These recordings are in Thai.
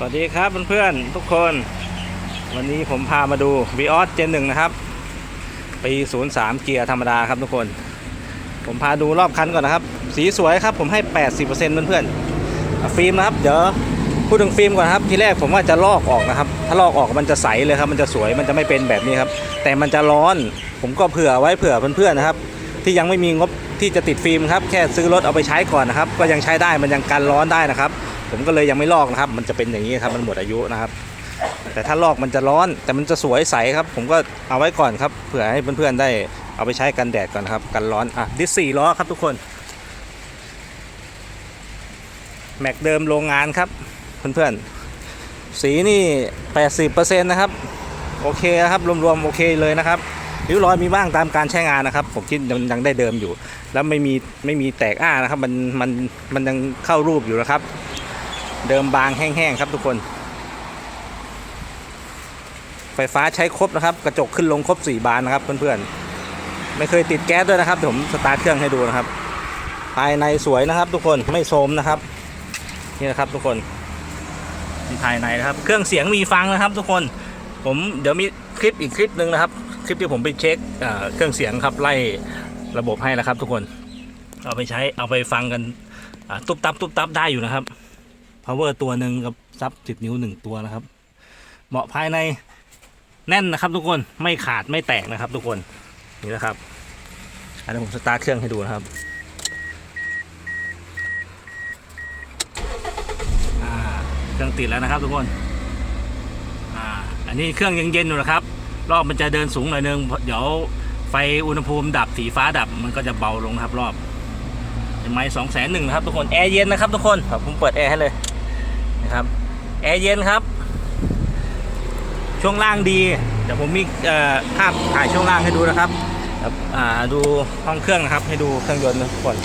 สวัสดีครับเพื่อนๆทุกคน วันนี้ผมพามาดู v ีออสเจนหนึ่งนะครับ ปี 03 เกียร์ธรรมดาครับทุกคน ผมพาดูรอบคันก่อนนะครับ สีสวยครับผมให้ 80%เพื่อนๆอะฟิล์มนะครับ เดี๋ยวพูดถึงฟิล์มก่อนครับ ทีแรกผมว่าจะลอกออกนะครับ ถ้าลอกออกมันจะใสเลยครับ มันจะสวยมันจะไม่เป็นแบบนี้ครับ แต่มันจะร้อน ผมก็เผื่อไว้เผื่อเพื่อนๆนะครับ ที่ยังไม่มีงบที่จะติดฟิล์มครับ แค่ซื้อรถเอาไปใช้ก่อนนะครับ ก็ยังใช้ได้มันยังกันร้อนได้นะครับ ผมก็เลยยังไม่ลอกนะครับ มันจะเป็นอย่างนี้ครับมันหมดอายุนะครับ แต่ถ้าลอกมันจะร้อน แต่มันจะสวยใสครับ ผมก็เอาไว้ก่อนครับเผื่อให้เพื่อนๆได้เอาไปใช้กันแดดก่อนครับ กันร้อนอะดิสสี่ล้อครับทุกคน แม็กเดิมโรงงานครับเพื่อนๆ สีนี่ 80%นะครับ โอเคนะครับ รวมๆ โอเคเลยนะครับริ้วรอยมีบ้างตามการใช้งานนะครับ ผมคิดยังยังได้เดิมอยู่ แล้วไม่มีไม่มีแตกอ้านะครับ มันมันมันยังเข้ารูปอยู่นะครับ เดิมบางแห้งๆครับทุกคน ไฟฟ้าใช้ครบนะครับ กระจกขึ้นลงครบ 4 บานนะครับเพื่อนๆ ไม่เคยติดแก๊สด้วยนะครับเดี๋ยวผมสตาร์ทเครื่องให้ดูนะครับ ภายในสวยนะครับ ทุกคนไม่โทรมนะครับ นี่นะครับทุกคนภายในนะครับ เครื่องเสียงมีฟังนะครับ ทุกคนผมเดี๋ยวมีคลิปอีกคลิปหนึ่งนะครับ คลิปที่ผมไปเช็คเเครื่องเสียงครับไล่ระบบให้นะครับ ทุกคนเอาไปใช้เอาไปฟังกันตุ๊บตับตุ๊บตับได้อยู่นะครับ power ตัวหนึ่งกับซับสิบนิ้วหนึ่งตัวนะครับ เหมาะภายในแน่นนะครับ ทุกคนไม่ขาดไม่แตกนะครับ ทุกคนนี่นะครับอันนี้ผมสตาร์ทเครื่องให้ดูนะครับอ่าเครื่องติดแล้วนะครับ ทุกคนอ่าอันนี้เครื่องยังเย็นอยู่นะครับ รอบมันจะเดินสูงหน่อยนึงเดี๋ยวไฟอุณหภูมิดับสีฟ้าดับมันก็จะเบาลงนะครับรอบเป็นไม้สองแสนหนึ่งนะครับทุกคนแอร์เย็นนะครับทุกคนผมเปิดแอร์ให้เลย นะครับแอร์เย็นครับ ช่วงล่างดีเดี๋ยวผมมีภาพถ่ายช่วงล่างให้ดูนะครับดูห้องเครื่องนะครับ ให้ดูเครื่องยนต์นะทุกคน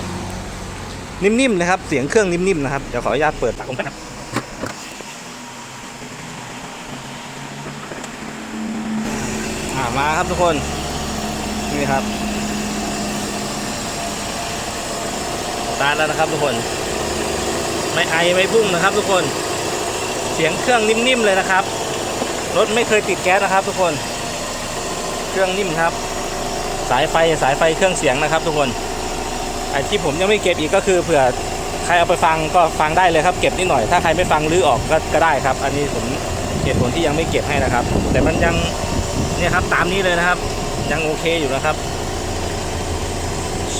นิ่มๆนะครับ เสียงเครื่องนิ่มๆนะครับเดี๋ยวขออนุญาตเปิดปากผมนะครับอ่ามาครับทุกคนนี่ครับตาแล้วนะครับทุกคน ไม่ไอไม่พุ่งนะครับทุกคน เสียงเครื่องนิ่มๆเลยนะครับ รถไม่เคยติดแก๊สนะครับ ทุกคน เครื่องนิ่มครับ สายไฟสายไฟเครื่องเสียงนะครับ ทุกคนไอ้ที่ผมยังไม่เก็บอีกก็คือเผื่อใครเอาไปฟังก็ฟังได้เลยครับ เก็บนิดหน่อยถ้าใครไม่ฟังรื้อออกก็ก็ได้ครับ อันนี้ผมเหตุผลที่ยังไม่เก็บให้นะครับ แต่มันยังเนี่ยครับตามนี้เลยนะครับ ยังโอเคอยู่นะครับ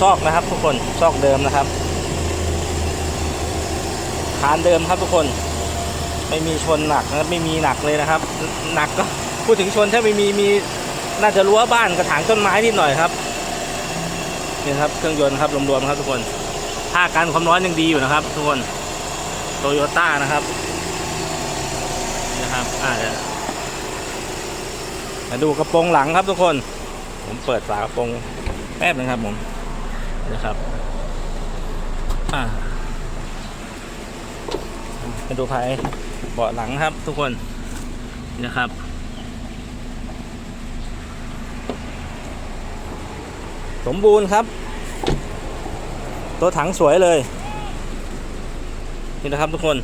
ซอกนะครับทุกคนซอกเดิมนะครับคานเดิมครับทุกคน ไม่มีชนหนักนะครับไม่มีหนักเลยนะครับ หนักก็พูดถึงชนถ้าไม่มีมีน่าจะรั้วบ้านกระถางต้นไม้นิดหน่อยครับนี่ครับเครื่องยนต์ครับรวมๆครับทุกคนท่าการความร้อนยังดีอยู่นะครับ ทุกคนโตโยต้านะครับนะครับอ่าเดี๋ยวมาดูกระโปรงหลังครับทุกคน ผมเปิดฝากระโปรงแป๊บนึงครับผมนะครับอ่ามาดูภาย เบาะหลังครับทุกคนนะครับ สมบูรณ์ครับ ตัวถังสวยเลย นี่นะครับทุกคน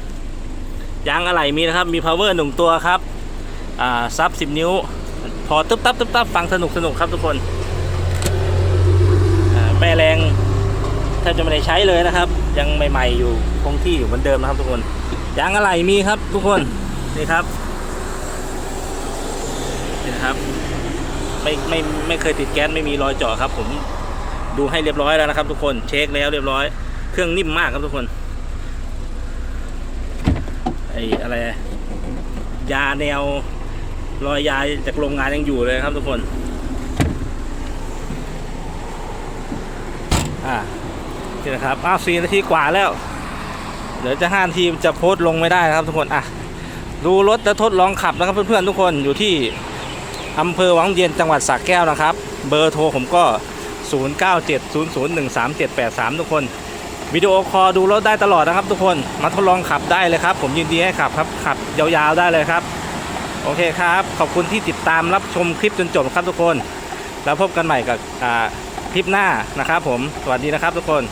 ยางอะไหล่มีนะครับ มี power หนึ่งตัวครับอ่าซับ 10 นิ้ว พอตึ๊บตับตึ๊บตับฟังสนุกสนุกครับทุกคนแม่แรงแทบจะไม่ได้ใช้เลยนะครับ ยังใหม่ ๆ อยู่คงที่อยู่เหมือนเดิมนะครับทุกคน ยางอะไหล่มีครับทุกคนนี่ครับนี่นะครับ ไม่ไม่ไม่เคยติดแก๊สไม่มีรอยเจาะครับ ผมดูให้เรียบร้อยแล้วนะครับ ทุกคนเช็คแล้วเรียบร้อย เครื่องนิ่มมากครับทุกคนไอ้อะไรยาแนว รอยยาจากโรงงานยังอยู่เลยครับทุกคน อ่านี่นะครับอ้าวสี่นาทีกว่าแล้ว เดี๋ยวจะห้านทีจะโพสต์ลงไม่ได้นะครับทุกคนอะดูรถจะทดลองขับนะครับเพื่อนๆทุกคนอยู่ที่อำเภอวังเย็นจังหวัดสระแก้วนะครับ เบอร์โทรผมก็ 0970013783 ทุกคนวิดีโอคอลดูรถได้ตลอดนะครับ ทุกคนมาทดลองขับได้เลยครับ ผมยินดีให้ขับครับขับยาวๆได้เลยครับ โอเคครับ ขอบคุณที่ติดตามรับชมคลิปจนจบครับทุกคน แล้วพบกันใหม่กับคลิปหน้านะครับผมสวัสดีนะครับทุกคน